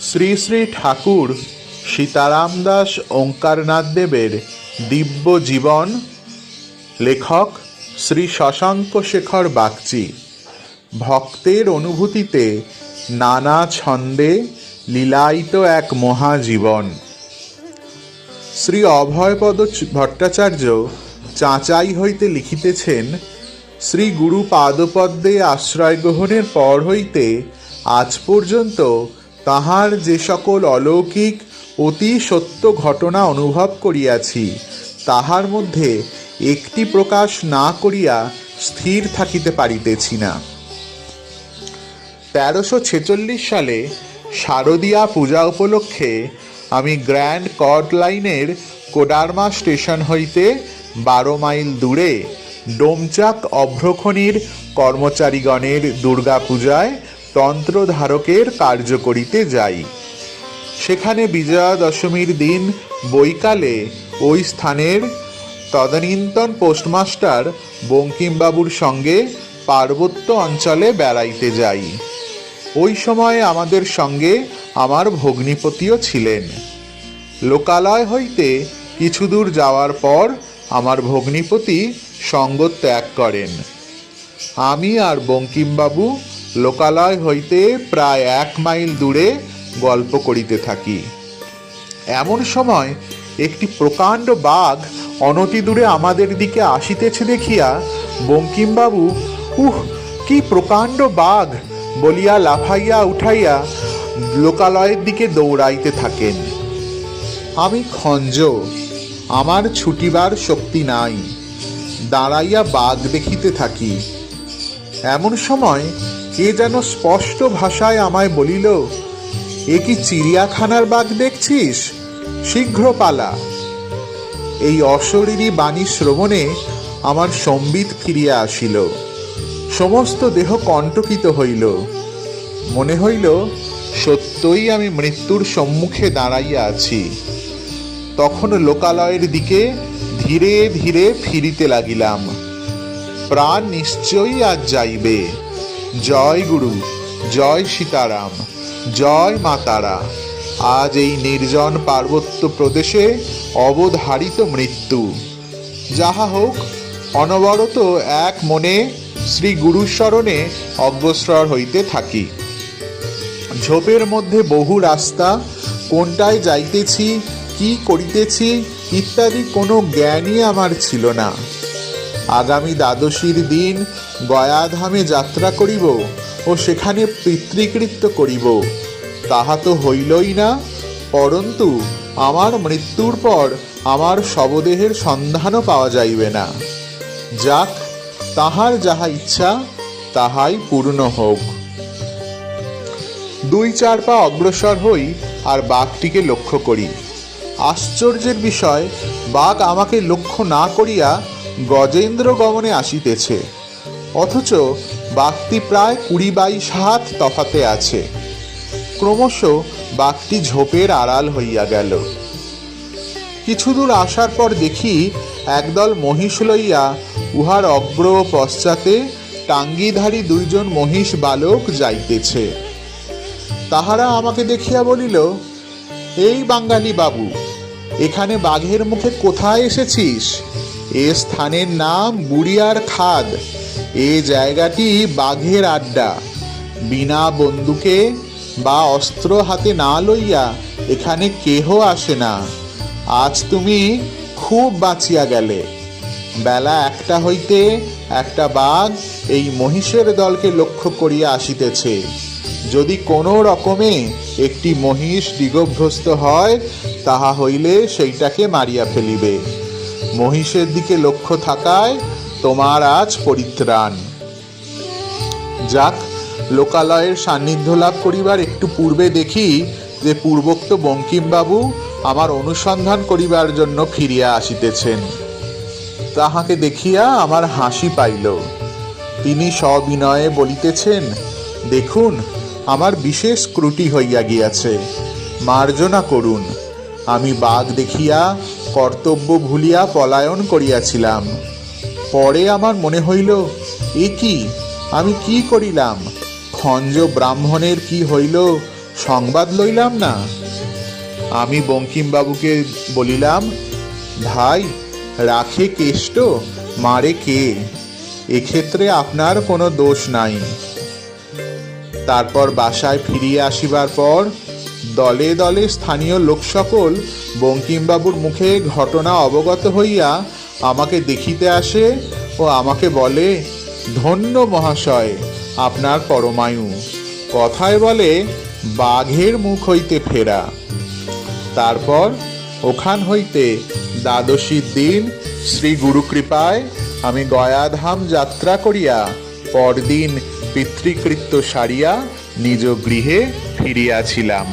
শ্রী শ্রী ঠাকুর সীতারাম দাস ওঙ্কারনাথ দেবের দিব্য জীবন, লেখক শ্রী শশাঙ্ক শেখর বাগচি। ভক্তের অনুভূতিতে নানা ছন্দে লীলায়িত এক মহাজীবন। শ্রী অভয়পদ ভট্টাচার্য চাঁচাই হইতে লিখিতেছেন শ্রী গুরু পাদপদ্মে আশ্রয় গ্রহণের পর হইতে আজ পর্যন্ত তাহার যে সকল অলৌকিক, অতি সত্য ঘটনা অনুভব করিয়াছি, তাহার মধ্যে একটি প্রকাশ না করিয়া স্থির থাকিতে পারিতেছি না। তেরোশো ছেচল্লিশ সালে শারদীয়া পূজা উপলক্ষে আমি গ্র্যান্ড কর্ট লাইনের কোডারমা স্টেশন হইতে বারো মাইল দূরে ডোমচাক অভ্রখনির কর্মচারীগণের দুর্গাপূজায় তন্ত্রধারকের কার্য করিতে যাই। সেখানে বিজয়া দশমীর দিন বৈকালে ওই স্থানের তদানীন্তন পোস্টমাস্টার বঙ্কিমবাবুর সঙ্গে পার্বত্য অঞ্চলে বেড়াইতে যাই। ওই সময় আমাদের সঙ্গে আমার ভগ্নিপতিও ছিলেন। লোকালয় হইতে কিছু দূর যাওয়ার পর আমার ভগ্নিপতি সঙ্গ ত্যাগ করেন। আমি আর বঙ্কিমবাবু লোকালয় হইতে প্রায় এক মাইল দূরে গল্প করিতে থাকি। এমন সময় একটি প্রকাণ্ড বাঘ অনতি দূরে আমাদের দিকে আসিতেছে দেখিয়া বঙ্কিমবাবু, উহ, কি প্রকাণ্ড বাঘ! বলিয়া লাফাইয়া উঠাইয়া লোকালয়ের দিকে দৌড়াইতে থাকেন। আমি খঞ্জ, আমার ছুটিবার শক্তি নাই। দাঁড়াইয়া বাঘ দেখিতে থাকি। এমন সময় কে যেন স্পষ্ট ভাষায় আমায় বলিল, এ কি চিড়িয়াখানার বাঘ দেখছিস? শীঘ্র পালা এই অশরীরী বাণী শ্রবণে আমার সম্বিত ফিরিয়া আসিল। সমস্ত দেহ কণ্টকিত হইল। মনে হইল, সত্যই আমি মৃত্যুর সম্মুখে দাঁড়াইয়া আছি। তখন লোকালয়ের দিকে ধীরে ধীরে ফিরিতে লাগিলাম। প্রাণ নিশ্চয়ই আজ যাইবে। জয় গুরু, জয় সীতারাম, জয় মাতারা। আজ এই নির্জন পার্বত্য প্রদেশে অবধারিত মৃত্যু। যাহা হোক, অনবরত এক মনে শ্রী গুরুস্মরণে অগ্রসর হইতে থাকি। ঝোপের মধ্যে বহু রাস্তা, কোনটায় যাইতেছি, কি করিতেছি ইত্যাদি কোনো জ্ঞানই আমার ছিল না। আগামী দ্বাদশীর দিন গয়াধামে যাত্রা করিব ও সেখানে পিতৃকৃত্য করিব। তাহা তো হইলই না, পরন্তু আমার মৃত্যুর পর আমার শবদেহের সন্ধানও পাওয়া যাইবে না। যাক, তাহার যাহা ইচ্ছা, তাহাই পূর্ণ হোক। দুই চার পা অগ্রসর হই আর বাঘটিকে লক্ষ্য করি। আশ্চর্যের বিষয় বাঘ আমাকে লক্ষ্য না করিয়া গজেন্দ্র গমনে আসিতেছে। অথচ বাঘটি প্রায় কুড়ি বাইশ হাত তফাতে আছে। ক্রমশ বাঘটি ঝোপের আড়াল হইয়া গেল। কিছু দূর আসার পর দেখি একদল মহিষ লইয়া উহার অগ্র পশ্চাতে টাঙ্গিধারী দুইজন মহিষ বালক যাইতেছে। তাহারা আমাকে দেখিয়া বলিল এই বাঙালি বাবু, এখানে বাঘের মুখে কোথায় এসেছিস? এ স্থানের নাম বুড়িয়ার খাদ। এ জায়গাটি বাঘের আড্ডা। বিনা বন্দুকে বা অস্ত্র হাতে না লইয়া এখানে কেহ আসে না। আজ তুমি খুব বাঁচিয়া গেলে। বেলা একটা হইতে একটা বাঘ এই মহিষের দলকে লক্ষ্য করিয়া আসিতেছে। যদি কোনো রকমে একটি মহিষ দিগভ্রস্ত হয়, তাহা হইলে সেইটাকে মারিয়া ফেলিবে। মহিষের দিকে লক্ষ্য থাকায় তোমার আজ পরিত্রাণ। যাক, লোকালয়ের সান্নিধ্য লাভ করিবার একটু পূর্বে দেখি যে পূর্বোক্ত বঙ্কিমবাবু আমার অনুসন্ধান করিবার জন্য ফিরিয়া আসিতেছেন। তাহাকে দেখিয়া আমার হাসি পাইল। তিনি সবিনয়ে বলিতেছেন, দেখুন আমার বিশেষ ক্রুটি হইয়া গিয়াছে। মার্জনা করুন। আমি বাঘ দেখিয়া, কর্তব্য ভুলিয়া পলায়ন করিয়াছিলাম। পরে আমার মনে হইল, এ কি? আমি কি করিলাম? খঞ্জ ব্রাহ্মণের কি হইল? সংবাদ লইলাম না। আমি বঙ্কিমবাবুকে বলিলাম, ভাই, রাখে কেষ্ট, মারে কে? এক্ষেত্রে আপনার কোনো দোষ নাই। তারপর বাসায় ফিরিয়ে আসিবার পর দলে দলে স্থানীয় লোক সকল বঙ্কিমবাবুর মুখে ঘটনা অবগত হইয়া আমাকে দেখিতে আসে ও আমাকে বলে, ধন্য মহাশয়, আপনার পরমায়ু। কথায় বলে, বাঘের মুখ হইতে ফেরা। তারপর ওখান হইতে দ্বাদশীর দিন শ্রী গুরুকৃপায় আমি গয়াধাম যাত্রা করিয়া পরদিন পিতৃকৃত্য সারিয়া নিজ গৃহে ফিরিয়াছিলাম।